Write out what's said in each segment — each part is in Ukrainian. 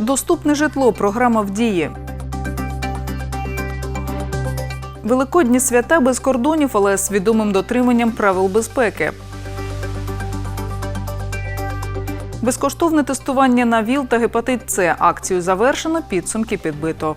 Доступне житло. Програма в дії. Великодні свята без кордонів, але з свідомим дотриманням правил безпеки. Безкоштовне тестування на ВІЛ та гепатит С. Акцію завершено, підсумки підбито.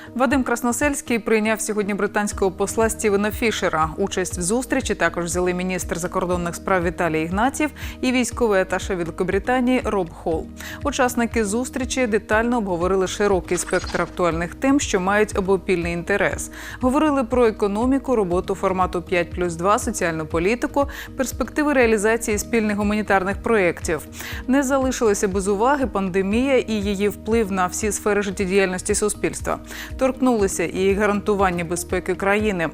Вадим Красносельський прийняв сьогодні британського посла Стівена Фішера. Участь в зустрічі також взяли міністр закордонних справ Віталій Ігнатів і військовий аташе Великобританії Роб Холл. Учасники зустрічі детально обговорили широкий спектр актуальних тем, що мають обопільний інтерес. Говорили про економіку, роботу формату 5 плюс 2, соціальну політику, перспективи реалізації спільних гуманітарних проєктів. Не залишилися без уваги пандемія і її вплив на всі сфери життєдіяльності суспільства. Торкнулися і гарантування безпеки країни.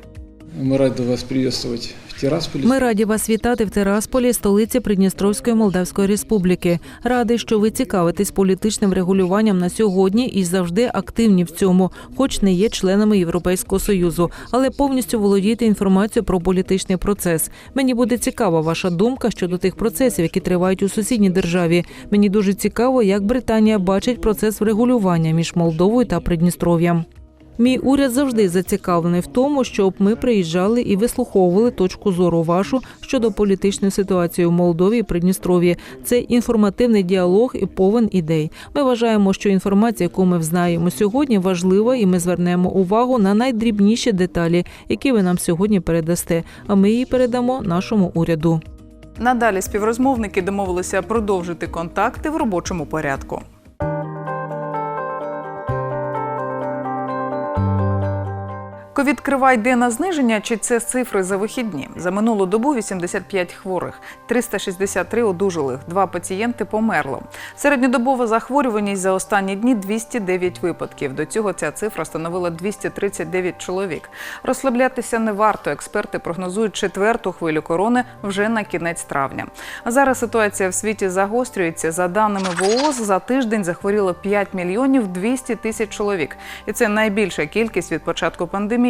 Мы рады вас приветствовать в Тирасполе. Ми раді вас вітати в Тирасполі, столиці Придністровської Молдавської Республіки. Ради, що ви цікавитесь політичним регулюванням на сьогодні і завжди активні в цьому, хоч не є членами Європейського союзу, але повністю володієте інформацією про політичний процес. Мені буде цікава ваша думка щодо тих процесів, які тривають у сусідній державі. Мені дуже цікаво, як Британія бачить процес врегулювання між Молдовою та Придністров'ям. Мій уряд завжди зацікавлений в тому, щоб ми приїжджали і вислуховували точку зору вашу щодо політичної ситуації у Молдові і Придністров'ї. Це інформативний діалог і повен ідей. Ми вважаємо, що інформація, яку ми взнаємо сьогодні, важлива, і ми звернемо увагу на найдрібніші деталі, які ви нам сьогодні передасте. А ми її передамо нашому уряду. Надалі співрозмовники домовилися продовжити контакти в робочому порядку. Ковід крива йде на зниження, чи це цифри за вихідні? За минулу добу 85 хворих, 363 одужалих, два пацієнти померло. Середньодобова захворюваність за останні дні 209 випадків. До цього ця цифра становила 239 чоловік. Розслаблятися не варто. Експерти прогнозують четверту хвилю корони вже на кінець травня. Зараз ситуація в світі загострюється. За даними ВООЗ, за тиждень захворіло 5 мільйонів 200 тисяч чоловік, і це найбільша кількість від початку пандемії.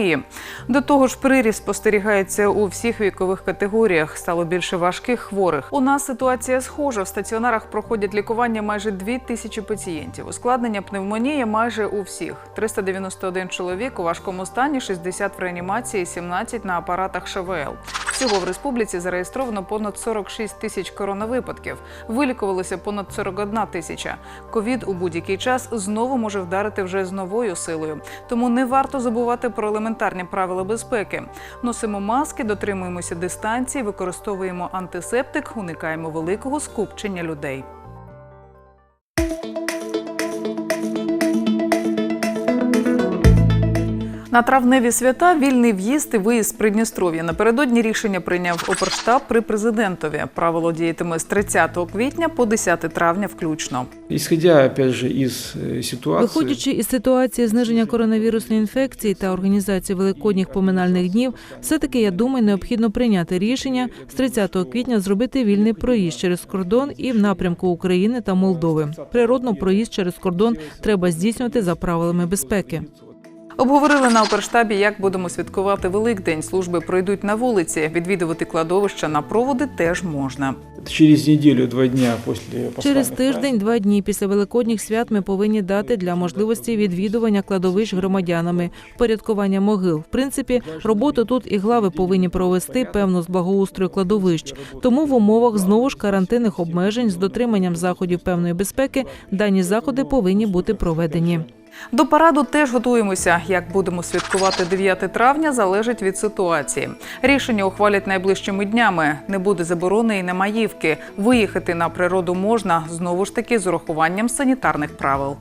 До того ж, приріст спостерігається у всіх вікових категоріях. Стало більше важких хворих. У нас ситуація схожа. В стаціонарах проходять лікування майже 2 тисячі пацієнтів. Ускладнення пневмонії майже у всіх. 391 чоловік у важкому стані, 60 в реанімації, 17 на апаратах ШВЛ. Всього в республіці зареєстровано понад 46 тисяч коронавипадків. Вилікувалося понад 41 тисяча. Ковід у будь-який час знову може вдарити вже з новою силою. Тому не варто забувати про елементарні правила безпеки. Носимо маски, дотримуємося дистанції, використовуємо антисептик, уникаємо великого скупчення людей. На травневі свята вільний в'їзд і виїзд з Придністров'я. Напередодні рішення прийняв оперштаб при президентові. Правило діятиме з 30 квітня по 10 травня включно. Э. Виходячи із ситуації зниження коронавірусної інфекції та організації великодніх поминальних днів, все таки я думаю, необхідно прийняти рішення з 30 квітня зробити вільний проїзд через кордон і в напрямку України та Молдови. Природно, проїзд через кордон треба здійснювати за правилами безпеки. Обговорили на оперштабі, як будемо святкувати Великдень. Служби пройдуть на вулиці. Відвідувати кладовища на проводи теж можна. Через неделю, два дня после Через тиждень, два дні після великодніх свят ми повинні дати для можливості відвідування кладовищ громадянами, впорядкування могил. В принципі, роботу тут і глави повинні провести певну з благоустрою кладовищ. Тому в умовах знову ж карантинних обмежень з дотриманням заходів певної безпеки дані заходи повинні бути проведені. До параду теж готуємося. Як будемо святкувати 9 травня, залежить від ситуації. Рішення ухвалять найближчими днями. Не буде заборони і на маївки. Виїхати на природу можна знову ж таки з урахуванням санітарних правил.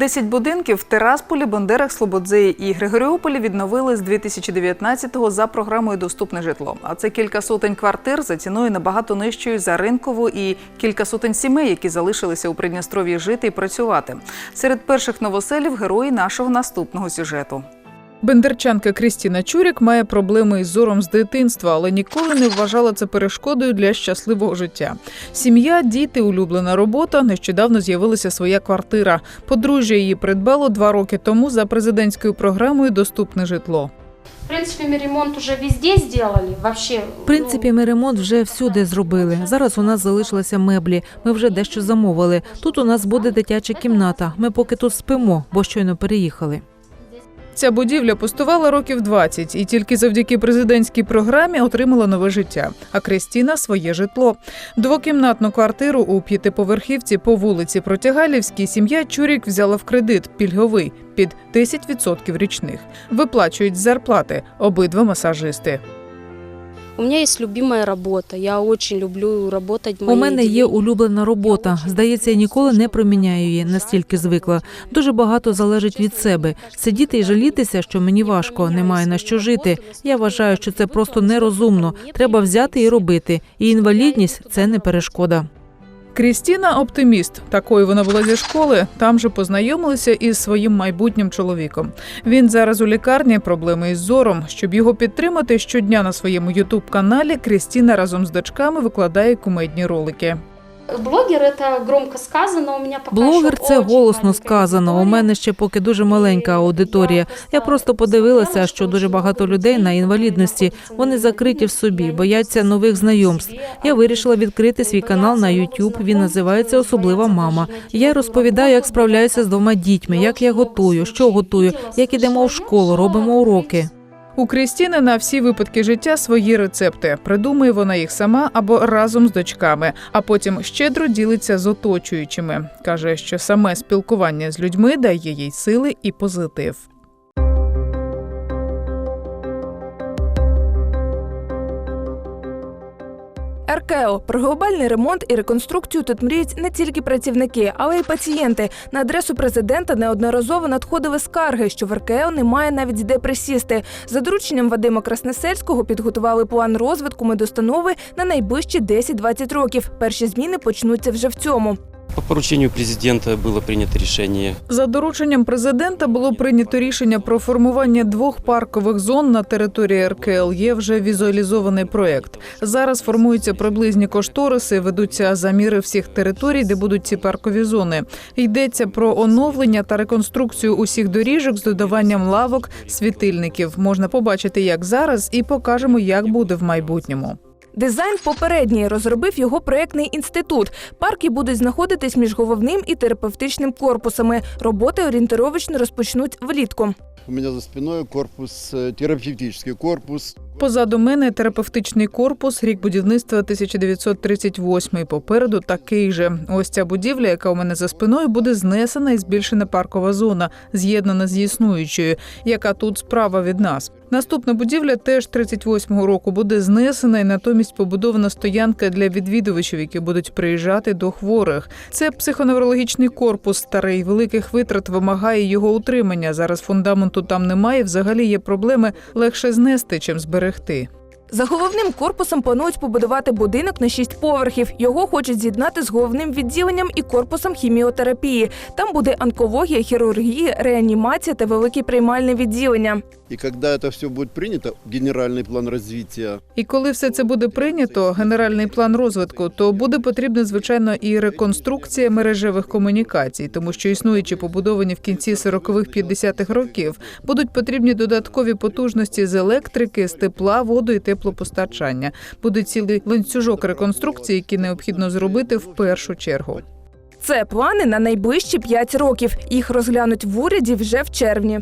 Десять будинків в Терасполі, Бандерах, Слободзеї і Григоріополі відновили з 2019-го за програмою Доступне житло. А це кілька сотень квартир за ціною набагато нижчою за ринкову і кілька сотень сімей, які залишилися у Придністров'ї жити і працювати. Серед перших новоселів герої нашого наступного сюжету. Бендерчанка Крістіна Чурік має проблеми із зором з дитинства, але ніколи не вважала це перешкодою для щасливого життя. Сім'я, діти, улюблена робота. Нещодавно з'явилася своя квартира. Подружжя її придбало два роки тому за президентською програмою Доступне житло. В принципе, мы ремонт уже везде сделали. Вообще. В принципі, ми ремонт вже всюди зробили. Зараз у нас залишилися меблі. Ми вже дещо замовили. Тут у нас буде дитяча кімната. Ми поки тут спимо, бо щойно переїхали. Ця будівля пустувала років 20 і тільки завдяки президентській програмі отримала нове життя. А Крістіна своє житло. Двокімнатну квартиру у п'ятиповерхівці по вулиці Протягалівській сім'я Чурік взяла в кредит пільговий під 10% річних. Виплачують зарплати обидва масажисти. У мене є любимая робота. Я очень люблю працювати. У мене є улюблена робота. Здається, я ніколи не проміняю її, настільки звикла. Дуже багато залежить від себе. Сидіти і жалітися, що мені важко, немає на що жити. Я вважаю, що це просто нерозумно. Треба взяти і робити. І інвалідність це не перешкода. Крістіна оптиміст. Такою вона була зі школи. Там же познайомилися із своїм майбутнім чоловіком. Він зараз у лікарні, проблеми із зором. Щоб його підтримати, щодня на своєму ютуб каналі Крістіна разом з дочками викладає кумедні ролики. Блогер это громко сказано. У меня пока Блогер це голосно сказано. У мене ще поки дуже маленька аудиторія. Я просто подивилася, що дуже багато людей на інвалідності. Вони закриті в собі, бояться нових знайомств. Я вирішила відкрити свій канал на YouTube. Він називається Особлива мама. Я розповідаю, як справляюся з двома дітьми, як я готую, що готую, як ідемо в школу, робимо уроки. У Крістіни на всі випадки життя свої рецепти. Придумує вона їх сама або разом з дочками, а потім щедро ділиться з оточуючими. каже, що саме спілкування з людьми дає їй сили і позитив. РКО про глобальний ремонт і реконструкцію тут мріють не тільки працівники, але й пацієнти. На адресу президента неодноразово надходили скарги, що в РКО немає навіть де присісти. За дорученням Вадима Красносельського підготували план розвитку медустанови на найближчі 10-20 років. Перші зміни почнуться вже в цьому. По поручению президента было принято решение За дорученням президента було прийнято рішення про формування двох паркових зон на території РКЛ. Є вже візуалізований проект. Зараз формуються приблизні кошториси, ведуться заміри всіх територій, де будуть ці паркові зони. Йдеться про оновлення та реконструкцію усіх доріжок з додаванням лавок, світильників. Можна побачити, як зараз, і покажемо, як буде в майбутньому. Дизайн попередній розробив його проєктний інститут. Парки будуть знаходитись між головним і терапевтичним корпусами. Роботи орієнтировочно розпочнуть влітку. У меня за спиной корпус, э, терапевтический корпус. Позаду мене терапевтичний корпус, рік будівництва 1938. Попереду такий же. Ось ця будівля, яка у мене за спиною, буде знесена і збільшена паркова зона, з'єднана з існуючою, яка тут справа від нас. Наступна будівля теж 38-го року буде знесена і натомість побудована стоянка для відвідувачів, які будуть приїжджати до хворих. Це психоневрологічний корпус старий, великих витрат вимагає його утримання. Зараз фундаменту там немає. Взагалі є проблеми легше знести, чим зберегти. За головним корпусом планують побудувати будинок на шість поверхів. Його хочуть з'єднати з головним відділенням і корпусом хіміотерапії. Там буде онкологія, хірургія, реанімація та велике приймальне відділення. И когда это все будет принято, генеральный план развития, І коли все це буде прийнято, генеральний план розвитку, то буде потрібна звичайно і реконструкція мережевих комунікацій, тому що існуючі побудовані в кінці 40-х 50-х років будуть потрібні додаткові потужності з електрики, з тепла, воду і теплопостачання. Буде цілий ланцюжок реконструкції, які необхідно зробити в першу чергу. Це плани на найближчі 5 років. Їх розглянуть в уряді вже в червні.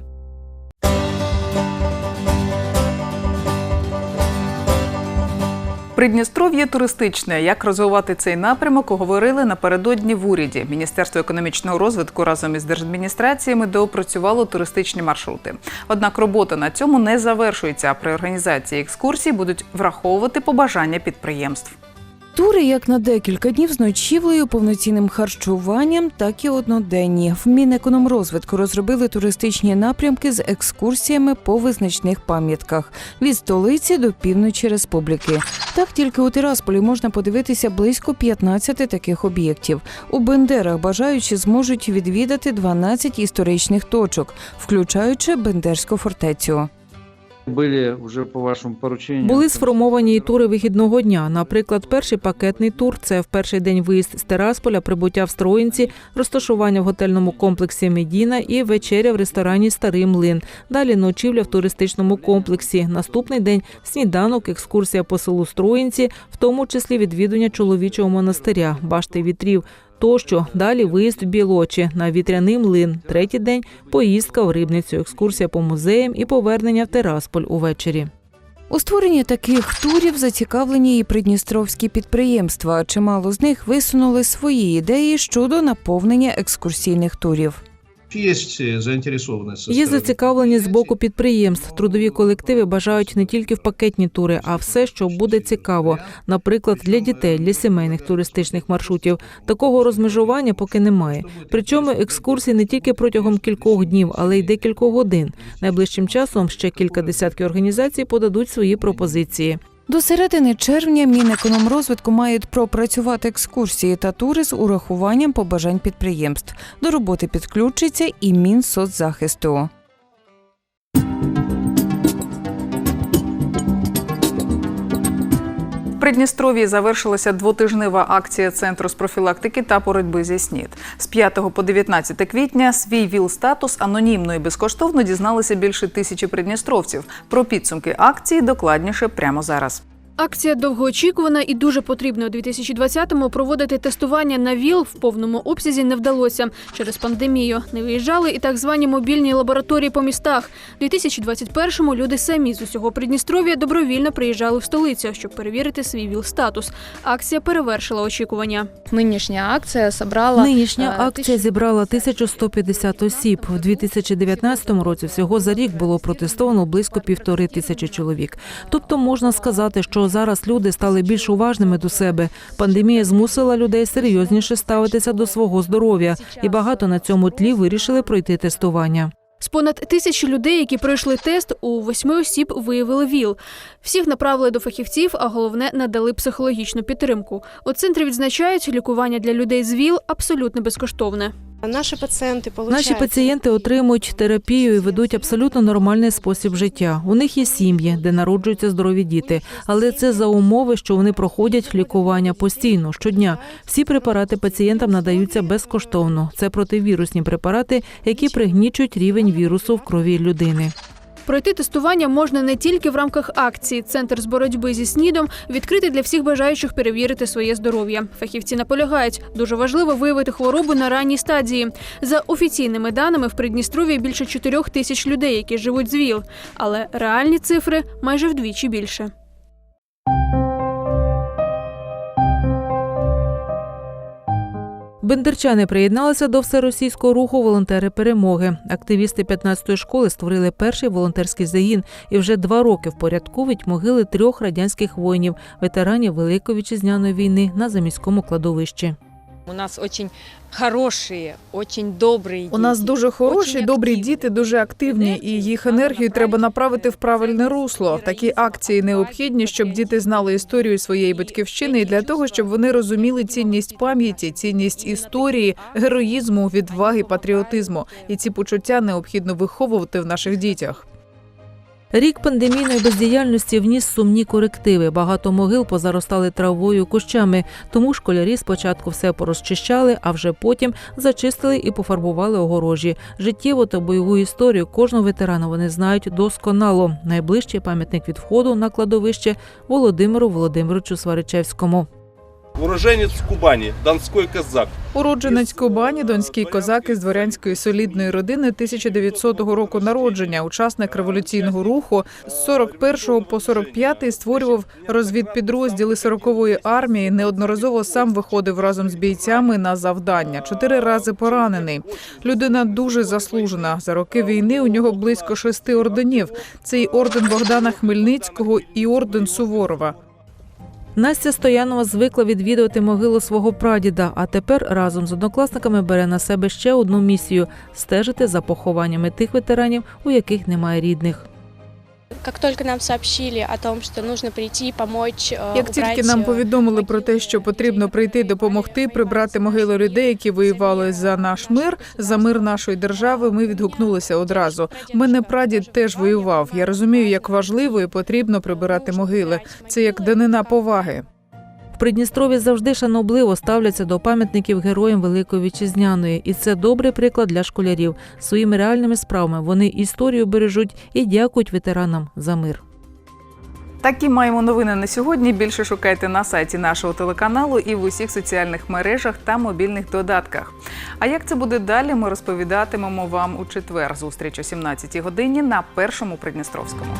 Придністров'я туристичне. Як розвивати цей напрямок, говорили напередодні в уряді. Міністерство економічного розвитку разом із держадміністраціями доопрацювало туристичні маршрути. Однак робота на цьому не завершується. А при організації екскурсій будуть враховувати побажання підприємств. Тури як на декілька днів з ночівлею, повноцінним харчуванням, так і одноденні. В Мінекономрозвитку розробили туристичні напрямки з екскурсіями по визначних пам'ятках від столиці до півночі республіки. Так тільки у Тирасполі можна подивитися близько 15 таких об'єктів. У Бендерах бажаючі зможуть відвідати 12 історичних точок, включаючи Бендерську фортецю. Были уже по вашему поручению. Були сформовані і тури вихідного дня. Наприклад, перший пакетний тур це в перший день виїзд з Терасполя, прибуття в Строїнці, розташування в готельному комплексі Медіна і вечеря в ресторані Старий Млин. Далі ночівля в туристичному комплексі. Наступний день сніданок, екскурсія по селу Строїнці, в тому числі відвідування чоловічого монастиря, башти вітрів. Тощо далі виїзд в Білочі на вітряний млин. Третій день поїздка в рибницю, екскурсія по музеям і повернення в Терасполь увечері. У створенні таких турів зацікавлені і придністровські підприємства. Чимало з них висунули свої ідеї щодо наповнення екскурсійних турів. Э. Є стороны зацікавлені з боку підприємств. Трудові колективи бажають не тільки в пакетні тури, а все, що буде цікаво. Наприклад, для дітей, для сімейних туристичних маршрутів. Такого розмежування поки немає. Причому екскурсії не тільки протягом кількох днів, але й декількох годин. Найближчим часом ще кілька десятків організацій подадуть свої пропозиції. До середини червня Мінекономрозвитку мають пропрацювати екскурсії та тури з урахуванням побажань підприємств. До роботи підключиться і Мінсоцзахисту. Придністров'ї завершилася двотижнева акція Центру з профілактики та боротьби зі СНІД. З 5 по 19 квітня свій ВІЛ-статус анонімно і безкоштовно дізналися більше тисячі придністровців. Про підсумки акції докладніше прямо зараз. Акція довгоочікувана і дуже потрібна. У 2020-му проводити тестування на ВІЛ в повному обсязі не вдалося через пандемію. Не виїжджали і так звані мобільні лабораторії по містах. У 2021-му люди самі з усього Придністров'я добровільно приїжджали в столицю, щоб перевірити свій ВІЛ-статус. Акція перевершила очікування. Нинішня акція собрала Нинішня е, акція зібрала 1150 осіб. У 2019 році всього за рік було протестовано близько півтори тисячі чоловік. Тобто можна сказати, що зараз люди стали більш уважними до себе. Пандемія змусила людей серйозніше ставитися до свого здоров'я, і багато на цьому тлі вирішили пройти тестування. З понад тисячі людей, які пройшли тест, у восьми осіб виявили ВІЛ. Всіх направили до фахівців, а головне надали психологічну підтримку. У центрі відзначають, лікування для людей з ВІЛ абсолютно безкоштовне. Наші пацієнти Наші пацієнти отримують терапію і ведуть абсолютно нормальний спосіб життя. У них є сім'ї, де народжуються здорові діти, але це за умови, що вони проходять лікування постійно щодня. Всі препарати пацієнтам надаються безкоштовно. Це противірусні препарати, які пригнічують рівень вірусу в крові людини. Пройти тестування можна не тільки в рамках акції. Центр з боротьби зі СНІДом відкритий для всіх бажаючих перевірити своє здоров'я. Фахівці наполягають, дуже важливо виявити хворобу на ранній стадії. За офіційними даними, в Придністров'ї більше 4 тисяч людей, які живуть з ВІЛ. Але реальні цифри майже вдвічі більше. Бендерчани приєдналися до всеросійського руху волонтери перемоги. Активісти 15-ї школи створили перший волонтерський загін і вже два роки впорядковують могили трьох радянських воїнів, ветеранів Великої вітчизняної війни на заміському кладовищі. У нас дуже хороші, дуже добрі. У нас дуже хороші, добрі діти, дуже активні, і їх енергію треба направити в правильне русло. Такі акції необхідні, щоб діти знали історію своєї батьківщини, і для того, щоб вони розуміли цінність пам'яті, цінність історії, героїзму, відваги, патріотизму. І ці почуття необхідно виховувати в наших дітях. Рік пандемійної бездіяльності вніс сумні корективи. Багато могил позаростали травою кущами. Тому школярі спочатку все порозчищали, а вже потім зачистили і пофарбували огорожі. Життєву та бойову історію кожного ветерана вони знають досконало. Найближчий пам'ятник від входу на кладовище Володимиру Володимировичу Сваричевському. Уроженець Кубані, донський козак. Уродженець Кубані, донський козак із дворянської солідної родини 1900 року народження, учасник революційного руху з 41 по 45 створював розвідпідрозділи 40-ї армії. Неодноразово сам виходив разом з бійцями на завдання. Чотири рази поранений. Людина дуже заслужена. За роки війни у нього близько шести орденів. Це і орден Богдана Хмельницького, і орден Суворова. Настя Стоянова звикла відвідувати могилу свого прадіда, а тепер разом з однокласниками бере на себе ще одну місію стежити за похованнями тих ветеранів, у яких немає рідних. Как тільки нам сообщили о том, що нужно прийти, помочь, э, Як тільки нам э, повідомили про те, що потрібно прийти допомогти прибрати могили людей, які воювали за наш мир, за мир нашої держави, ми відгукнулися одразу. Мене прадід теж воював. Я розумію, як важливо і потрібно прибирати могили. Це як данина поваги. Придністрові завжди шанобливо ставляться до пам'ятників героям Великої Вітчизняної, і це добрий приклад для школярів. Своїми реальними справами вони історію бережуть і дякують ветеранам за мир. Такі маємо новини на сьогодні. Більше шукайте на сайті нашого телеканалу і в усіх соціальних мережах та мобільних додатках. А як це буде далі? Ми розповідатимемо вам у четвер. Зустріч о 17 годині на першому Придністровському.